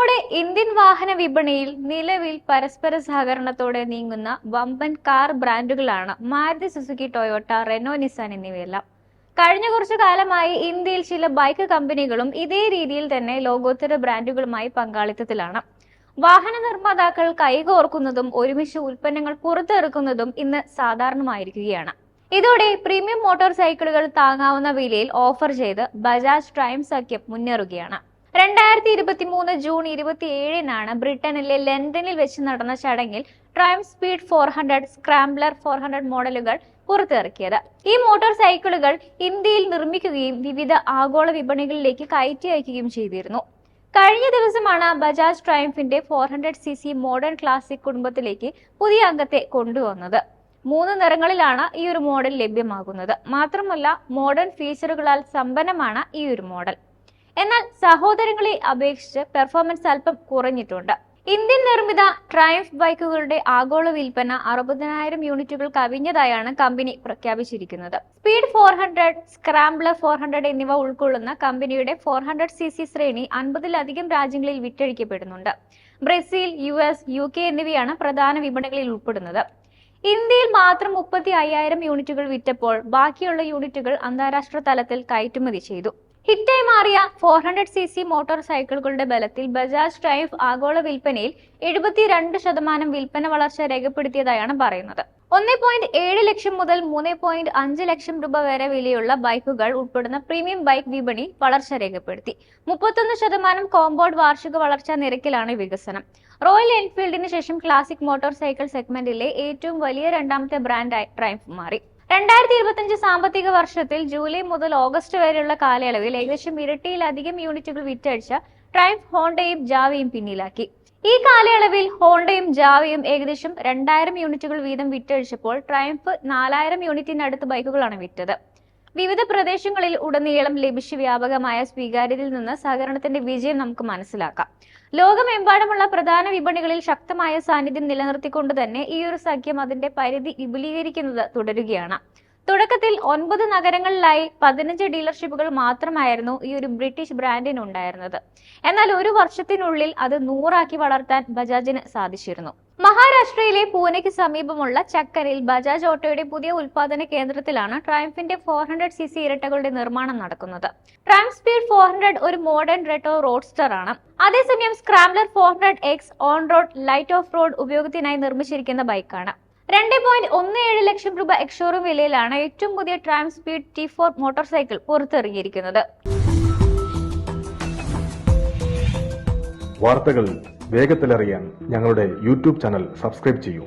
നമ്മുടെ ഇന്ത്യൻ വാഹന വിപണിയിൽ നിലവിൽ പരസ്പര സഹകരണത്തോടെ നീങ്ങുന്ന വമ്പൻ car ബ്രാൻഡുകളാണ് Maruti Suzuki Toyota Renault Nissan എന്നിവയെല്ലാം. കഴിഞ്ഞ കുറച്ചു കാലമായി ഇന്ത്യയിൽ ചില ബൈക്ക് കമ്പനികളും ഇതേ രീതിയിൽ തന്നെ ലോകോത്തര ബ്രാൻഡുകളുമായി പങ്കാളിത്തത്തിലാണ്. വാഹന നിർമ്മാതാക്കൾ കൈകോർക്കുന്നതും ഒരുമിച്ച് ഉൽപ്പന്നങ്ങൾ പുറത്തിറക്കുന്നതും ഇന്ന് സാധാരണമായിരിക്കുകയാണ്. ഇതോടെ പ്രീമിയം മോട്ടോർ സൈക്കിളുകൾ താങ്ങാവുന്ന വിലയിൽ ഓഫർ ചെയ്ത് ബജാജ് ട്രൈം സഖ്യം മുന്നേറുകയാണ്. രണ്ടായിരത്തി ഇരുപത്തി മൂന്ന് ജൂൺ ഇരുപത്തി ഏഴിനാണ് ബ്രിട്ടനിലെ ലണ്ടനിൽ വെച്ച് നടന്ന ചടങ്ങിൽ Triumph Speed four hundred Scrambler four hundred മോഡലുകൾ പുറത്തിറക്കിയത്. ഈ മോട്ടോർ സൈക്കിളുകൾ ഇന്ത്യയിൽ നിർമ്മിക്കുകയും വിവിധ ആഗോള വിപണികളിലേക്ക് കയറ്റി അയക്കുകയും ചെയ്തിരുന്നു. കഴിഞ്ഞ ദിവസമാണ് Bajaj ട്രൈംഫിന്റെ four hundred C C modern classic കുടുംബത്തിലേക്ക് പുതിയ അംഗത്തെ കൊണ്ടുവന്നത്. മൂന്ന് നിറങ്ങളിലാണ് ഈ ഒരു മോഡൽ ലഭ്യമാകുന്നത്. മാത്രമല്ല മോഡേൺ ഫീച്ചറുകളാൽ സമ്പന്നമാണ് ഈ ഒരു മോഡൽ. എന്നാൽ സഹോദരങ്ങളെ അപേക്ഷിച്ച് പെർഫോമൻസ് അല്പം കുറഞ്ഞിട്ടുണ്ട്. ഇന്ത്യൻ നിർമ്മിത ട്രയംഫ് ബൈക്കുകളുടെ ആഗോള വിൽപ്പന അറുപതിനായിരം യൂണിറ്റുകൾ കവിഞ്ഞതായാണ് കമ്പനി പ്രഖ്യാപിച്ചിരിക്കുന്നത്. Speed four hundred Scrambler four hundred എന്നിവ ഉൾക്കൊള്ളുന്ന കമ്പനിയുടെ ഫോർ ഹൺഡ്രഡ് സി സി ശ്രേണി അൻപതിലധികം രാജ്യങ്ങളിൽ വിറ്റഴിക്കപ്പെടുന്നുണ്ട്. Brazil U S U K എന്നിവയാണ് പ്രധാന വിപണികളിൽ ഉൾപ്പെടുന്നത്. ഇന്ത്യയിൽ മാത്രം മുപ്പത്തി അയ്യായിരം യൂണിറ്റുകൾ വിറ്റപ്പോൾ ബാക്കിയുള്ള യൂണിറ്റുകൾ അന്താരാഷ്ട്ര തലത്തിൽ കയറ്റുമതി ചെയ്തു. ഹിറ്റായി മാറിയ four hundred C C motor സൈക്കിളുകളുടെ ബലത്തിൽ ബജാജ് ട്രൈഫ് ആഗോള വിൽപ്പനയിൽ എഴുപത്തിരണ്ട് ശതമാനം വിൽപ്പന വളർച്ച രേഖപ്പെടുത്തിയതായാണ് പറയുന്നത്. ഒന്നേ പോയിന്റ് ഏഴ് ലക്ഷം മുതൽ മൂന്ന് പോയിന്റ് അഞ്ച് ലക്ഷം രൂപ വരെ വിലയുള്ള ബൈക്കുകൾ ഉൾപ്പെടുന്ന പ്രീമിയം ബൈക്ക് വിപണി വളർച്ച രേഖപ്പെടുത്തി. മുപ്പത്തൊന്ന് ശതമാനം കോമ്പൗണ്ട് വാർഷിക വളർച്ചാ നിരക്കിലാണ് വികസനം. റോയൽ എൻഫീൽഡിന് ശേഷം ക്ലാസിക് മോട്ടോർ സൈക്കിൾ സെഗ്മെന്റിലെ ഏറ്റവും വലിയ രണ്ടാമത്തെ ബ്രാൻഡായി ട്രൈംഫ് മാറി. രണ്ടായിരത്തി ഇരുപത്തിയഞ്ച് സാമ്പത്തിക വർഷത്തിൽ ജൂലൈ മുതൽ ഓഗസ്റ്റ് വരെയുള്ള കാലയളവിൽ ഏകദേശം ഇരട്ടിയിലധികം യൂണിറ്റുകൾ വിറ്റഴിച്ച ട്രൈംഫ് ഹോണ്ടയും ജാവയും പിന്നിലാക്കി. ഈ കാലയളവിൽ ഹോണ്ടയും ജാവയും ഏകദേശം രണ്ടായിരം യൂണിറ്റുകൾ വീതം വിറ്റഴിച്ചപ്പോൾ ട്രയംഫ് നാലായിരം യൂണിറ്റിനടുത്ത് ബൈക്കുകളാണ് വിറ്റത്. വിവിധ പ്രദേശങ്ങളിൽ ഉടനീളം ലഭിച്ച വ്യാപകമായ സ്വീകാര്യതയിൽ നിന്ന് സഹകരണത്തിന്റെ വിജയം നമുക്ക് മനസ്സിലാക്കാം. ലോകമെമ്പാടുമുള്ള പ്രധാന വിപണികളിൽ ശക്തമായ സാന്നിധ്യം നിലനിർത്തിക്കൊണ്ട് തന്നെ ഈ ഒരു സഖ്യം അതിന്റെ പരിധി വിപുലീകരിക്കുന്നത് തുടരുകയാണ്. തുടക്കത്തിൽ ഒൻപത് നഗരങ്ങളിലായി പതിനഞ്ച് ഡീലർഷിപ്പുകൾ മാത്രമായിരുന്നു ഈ ഒരു ബ്രിട്ടീഷ് ബ്രാൻഡിന് ഉണ്ടായിരുന്നത് എന്നാൽ ഒരു വർഷത്തിനുള്ളിൽ അത് നൂറാക്കി വളർത്താൻ ബജാജിന് സാധിച്ചിരുന്നു. മഹാരാഷ്ട്രയിലെ പൂനെക്ക് സമീപമുള്ള ചക്കരയിൽ ബജാജ് ഓട്ടോയുടെ പുതിയ ഉൽപാദന കേന്ദ്രത്തിലാണ് ട്രയംഫിന്റെ ഫോർ ഹൺഡ്രഡ് സി സി ഇരട്ടകളുടെ നിർമ്മാണം നടക്കുന്നത്. ട്രയംഫ് സ്പീഡ് ഫോർ ഹൺഡ്രഡ് ഒരു മോഡേൺ റെട്ടോ റോഡ്സ്റ്റർ ആണ്. അതേസമയം Scrambler four hundred X on road light off road ഉപയോഗത്തിനായി നിർമ്മിച്ചിരിക്കുന്ന ബൈക്കാണ് രണ്ട് പോയിന്റ് ഒന്ന് ഏഴ് ലക്ഷം രൂപ എക്സോറും വിലയിലാണ് ഏറ്റവും പുതിയ Triumph Speed T four motorcycle പുറത്തിറങ്ങിയിരിക്കുന്നത്. വാർത്തകൾ വേഗത്തിലറിയാൻ ഞങ്ങളുടെ യൂട്യൂബ് ചാനൽ സബ്സ്ക്രൈബ് ചെയ്യൂ.